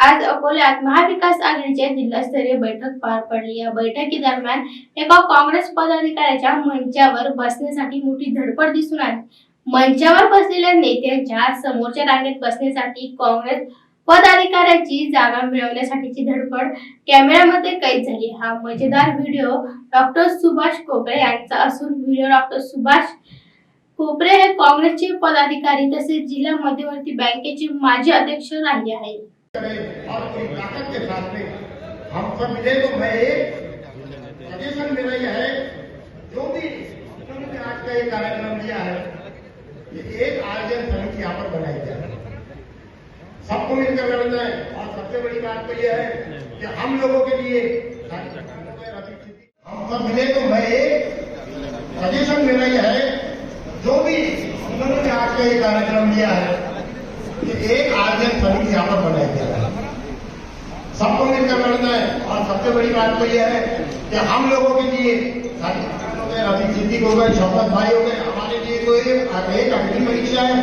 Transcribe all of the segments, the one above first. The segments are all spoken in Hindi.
आज अकोल्यात महाविकास आघाडीच्या जिल्हास्तरीय बैठक पार पडली. या बैठकीदरम्यान एका काँग्रेस पदाधिकाऱ्याच्या मंचावर बसण्यासाठी मोठी धडपड दिसून आली. मंचावर बसलेल्या नेत्यांच्या समोरच्या रांगेत बसण्यासाठी काँग्रेस पदाधिकाऱ्याची जागा मिळवण्यासाठीची धडपड कॅमेऱ्यामध्ये कैद झाली. हा मजेदार व्हिडिओ डॉक्टर सुभाष कोपरे यांचा असून व्हिडिओ डॉक्टर सुभाष कोपरे हे काँग्रेसचे पदाधिकारी तसेच जिल्हा मध्यवर्ती बँकेचे माजी अध्यक्ष राहिले आहेत. करें और पूरी ताकत के साथ में हम सब मिले तो मैं एक। सजेशन मेरा यह है, जो भी उन्होंने आज का ये कार्यक्रम लिया है, ये एक आयोजन समिति यहाँ पर बनाई जाए सबको मिलकर लड़ना है, और सबसे बड़ी बात तो यह है कि हम लोगों के लिए हम सब मिले तो मैं एक। सजेशन मेरा यह है, जो भी उन्होंने आज का ये कार्यक्रम लिया है कि एक आयोजन समिति यहाँ पर बनाई जाए सबको मिलकर लड़ना है और सबसे बड़ी बात तो यह है कि हम लोगों के लिए रवि सिद्दीक हो गए, शौकत भाई हो गए, हमारे लिए तो एक अग्नि परीक्षा है।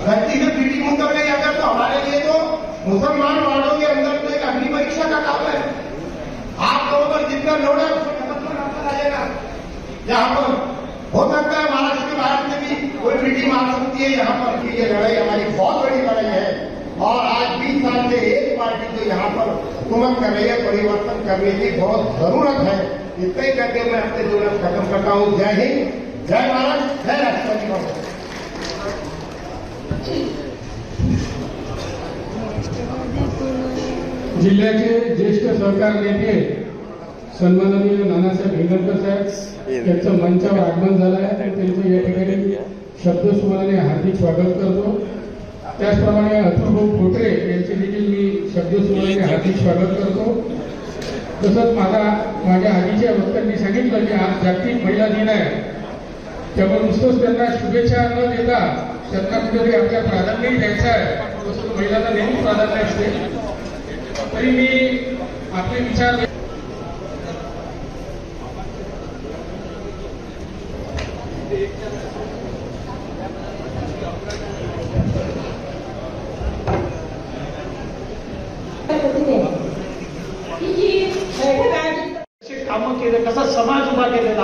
व्यक्तिगत मीटिंग मतलब नहीं अगर तो हमारे लिए तो मुसलमान वालों के अंदर तो एक अग्नि परीक्षा का काम है। आप लोगों पर जितना लोड है यहाँ पर हो सकता है महाराष्ट्र के भारत में भी कोई मीटिंग आ सकती है, यहाँ पर ये लड़ाई हमारी बहुत बड़ी लड़ाई है और आज बीस साल से एक पार्टी जो यहाँ पर हुकूमत कर रही है, परिवर्तन करने की बहुत ज़रूरत है। इतना ही करके मैं अपने दो खत्म करता हूँ। जय हिंद, जय भारत, जय राष्ट्रपति भवन। जिल्ह्याचे ज्येष्ठ सहकार नेते सन्माननीय नानासाहेब हिंगणकर साहेब यांचं मंचावर आगमन झालं आहे. त्यांचं हार्दिक स्वागत करतो. अथर्व खोटरे यांचे देखील मी शब्दसुमनाने हार्दिक स्वागत करतो. तसंच माझा माझ्या आधीच्या वक्त्यांनी सांगितलं की आज जागतिक महिला दिन आहे. त्यामुळे नुसतंच त्यांना शुभेच्छा न देता त्यांना कुठेतरी आपल्या प्राधान्यही द्यायचं आहे. तसं महिलांना नेहमी प्राधान्य असते. तरी मी आपले विचार Thank you. केले कसा समाज उभा केलेला